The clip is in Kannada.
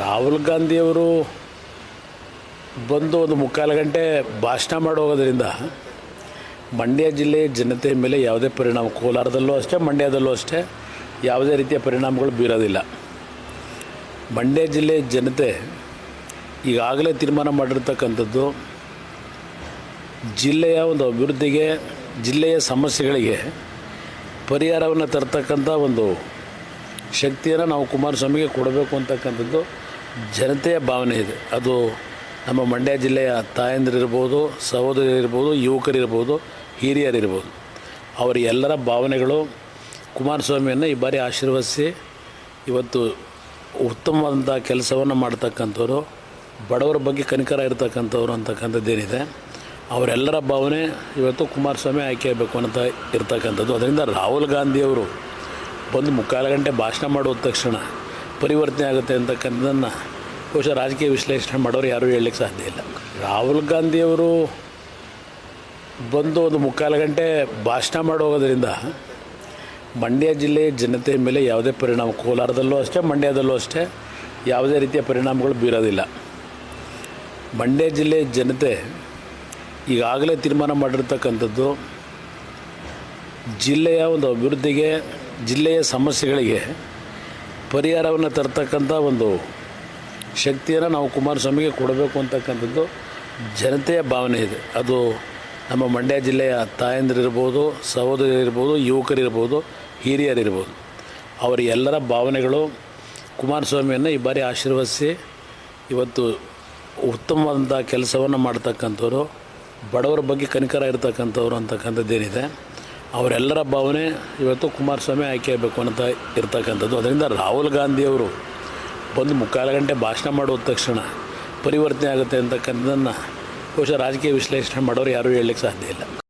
ರಾಹುಲ್ ಗಾಂಧಿಯವರು ಬಂದು ಒಂದು ಮುಕ್ಕಾಲು ಗಂಟೆ ಭಾಷಣ ಮಾಡಿ ಹೋಗೋದ್ರಿಂದ ಮಂಡ್ಯ ಜಿಲ್ಲೆಯ ಜನತೆ ಮೇಲೆ ಯಾವುದೇ ಪರಿಣಾಮ, ಕೋಲಾರದಲ್ಲೂ ಅಷ್ಟೇ, ಮಂಡ್ಯದಲ್ಲೂ ಅಷ್ಟೇ ಯಾವುದೇ ರೀತಿಯ ಪರಿಣಾಮಗಳು ಬೀರೋದಿಲ್ಲ. ಮಂಡ್ಯ ಜಿಲ್ಲೆಯ ಜನತೆ ಈಗಾಗಲೇ ತೀರ್ಮಾನ ಮಾಡಿರ್ತಕ್ಕಂಥದ್ದು ಜಿಲ್ಲೆಯ ಒಂದು ಅಭಿವೃದ್ಧಿಗೆ, ಜಿಲ್ಲೆಯ ಸಮಸ್ಯೆಗಳಿಗೆ ಪರಿಹಾರವನ್ನು ತರ್ತಕ್ಕಂಥ ಒಂದು ಶಕ್ತಿಯನ್ನು ನಾವು ಕುಮಾರಸ್ವಾಮಿಗೆ ಕೊಡಬೇಕು ಅಂತಕ್ಕಂಥದ್ದು ಜನತೆಯ ಭಾವನೆ ಇದೆ. ಅದು ನಮ್ಮ ಮಂಡ್ಯ ಜಿಲ್ಲೆಯ ತಾಯಂದಿರಿರ್ಬೋದು ಸಹೋದರಿರ್ಬೋದು ಯುವಕರಿರ್ಬೋದು, ಹಿರಿಯರಿರ್ಬೋದು. ಅವರ ಎಲ್ಲರ ಭಾವನೆಗಳು ಕುಮಾರಸ್ವಾಮಿಯನ್ನು ಈ ಬಾರಿ ಆಶೀರ್ವದಿಸಿ ಇವತ್ತು ಉತ್ತಮವಾದಂಥ ಕೆಲಸವನ್ನು ಮಾಡ್ತಕ್ಕಂಥವ್ರು, ಬಡವರ ಬಗ್ಗೆ ಕನಿಕರ ಇರ್ತಕ್ಕಂಥವ್ರು ಅಂತಕ್ಕಂಥದ್ದೇನಿದೆ. ಅವರೆಲ್ಲರ ಭಾವನೆ ಇವತ್ತು ಕುಮಾರಸ್ವಾಮಿ ಆಯ್ಕೆ ಆಗಬೇಕು ಅಂತ ಇರ್ತಕ್ಕಂಥದ್ದು. ಅದರಿಂದ ರಾಹುಲ್ ಗಾಂಧಿಯವರು ಬಂದು ಮುಕ್ಕಾಲು ಗಂಟೆ ಭಾಷಣ ಮಾಡುವ ತಕ್ಷಣ ಪರಿವರ್ತನೆ ಆಗುತ್ತೆ ಅಂತಕ್ಕಂಥದ್ದನ್ನು ಬಹುಶಃ ರಾಜಕೀಯ ವಿಶ್ಲೇಷಣೆ ಮಾಡೋರು ಯಾರೂ ಹೇಳಲಿಕ್ಕೆ ಸಾಧ್ಯ ಇಲ್ಲ. ರಾಹುಲ್ ಗಾಂಧಿಯವರು ಬಂದು ಒಂದು ಮುಕ್ಕಾಲು ಗಂಟೆ ಭಾಷಣ ಮಾಡೋದರಿಂದ ಮಂಡ್ಯ ಜಿಲ್ಲೆಯ ಜನತೆಯ ಮೇಲೆ ಯಾವುದೇ ಪರಿಣಾಮ, ಕೋಲಾರದಲ್ಲೂ ಅಷ್ಟೇ, ಮಂಡ್ಯದಲ್ಲೂ ಅಷ್ಟೇ ಯಾವುದೇ ರೀತಿಯ ಪರಿಣಾಮಗಳು ಬೀರೋದಿಲ್ಲ. ಮಂಡ್ಯ ಜಿಲ್ಲೆಯ ಜನತೆ ಈಗಾಗಲೇ ತೀರ್ಮಾನ ಮಾಡಿರ್ತಕ್ಕಂಥದ್ದು ಜಿಲ್ಲೆಯ ಒಂದು ಅಭಿವೃದ್ಧಿಗೆ ಜಿಲ್ಲೆಯ ಸಮಸ್ಯೆಗಳಿಗೆ ಪರಿಹಾರವನ್ನು ತರ್ತಕ್ಕಂಥ ಒಂದು ಶಕ್ತಿಯನ್ನು ನಾವು ಕುಮಾರಸ್ವಾಮಿಗೆ ಕೊಡಬೇಕು ಅಂತಕ್ಕಂಥದ್ದು ಜನತೆಯ ಭಾವನೆ ಇದೆ. ಅದು ನಮ್ಮ ಮಂಡ್ಯ ಜಿಲ್ಲೆಯ ತಾಯಂದಿರಿರ್ಬೋದು ಸಹೋದರಿರ್ಬೋದು ಯುವಕರಿರ್ಬೋದು, ಹಿರಿಯರಿರ್ಬೋದು. ಅವರ ಎಲ್ಲರ ಭಾವನೆಗಳು ಕುಮಾರಸ್ವಾಮಿಯನ್ನು ಈ ಬಾರಿ ಆಶೀರ್ವದಿಸಿ ಇವತ್ತು ಉತ್ತಮವಾದಂಥ ಕೆಲಸವನ್ನು ಮಾಡ್ತಕ್ಕಂಥವ್ರು, ಬಡವರ ಬಗ್ಗೆ ಕನಿಕರ ಇರ್ತಕ್ಕಂಥವ್ರು ಅಂತಕ್ಕಂಥದ್ದೇನಿದೆ. ಅವರೆಲ್ಲರ ಭಾವನೆ ಇವತ್ತು ಕುಮಾರಸ್ವಾಮಿ ಆಯ್ಕೆ ಆಗಬೇಕು ಅಂತ ಇರ್ತಕ್ಕಂಥದ್ದು. ಅದರಿಂದ ರಾಹುಲ್ ಗಾಂಧಿಯವರು ಬಂದು ಮುಕ್ಕಾಲು ಗಂಟೆ ಭಾಷಣ ಮಾಡುವ ತಕ್ಷಣ ಪರಿವರ್ತನೆ ಆಗುತ್ತೆ ಅಂತಕ್ಕಂಥದ್ದನ್ನು ಬಹುಶಃ ರಾಜಕೀಯ ವಿಶ್ಲೇಷಣೆ ಮಾಡೋರು ಯಾರೂ ಹೇಳಲಿಕ್ಕೆ ಸಾಧ್ಯ ಇಲ್ಲ.